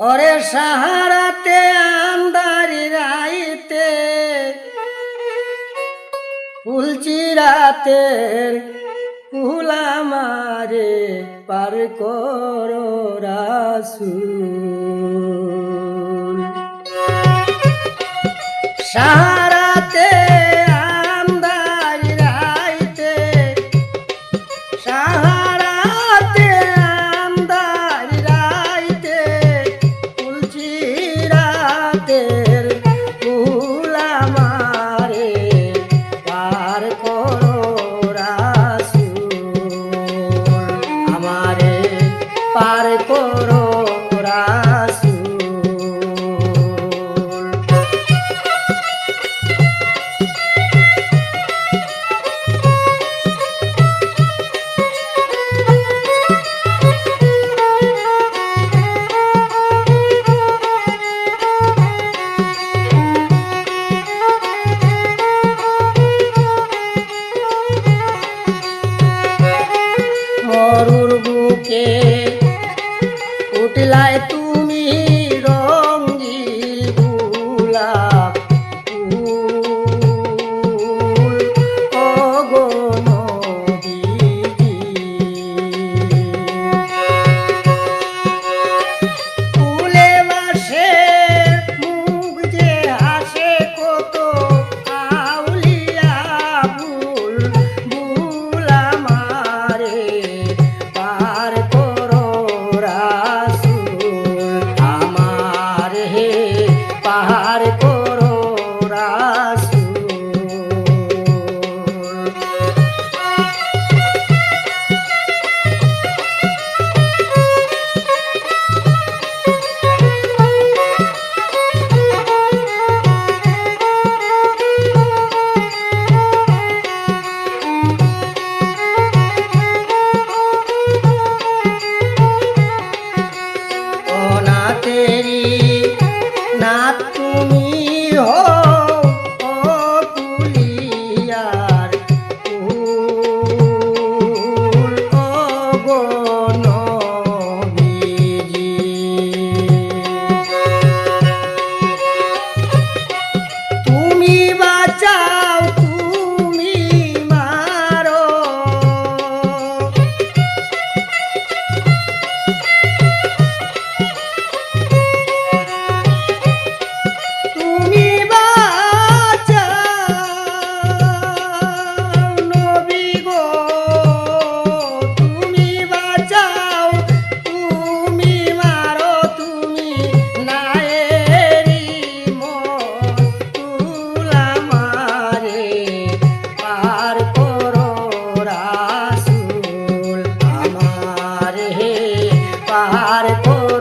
ওরে সাহারাতে আন্দারি রাইতে ফুলচিরাতের কুলা মারে পার করো সাহারাতে আর ক রাতে Oh.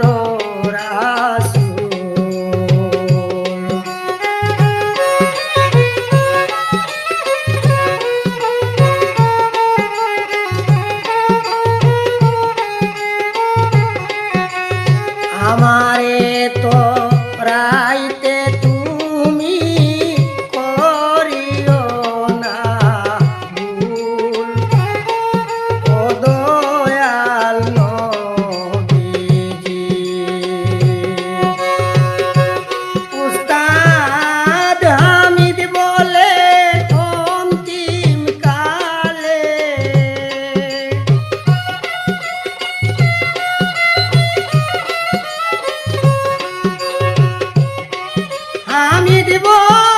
আমি দেবো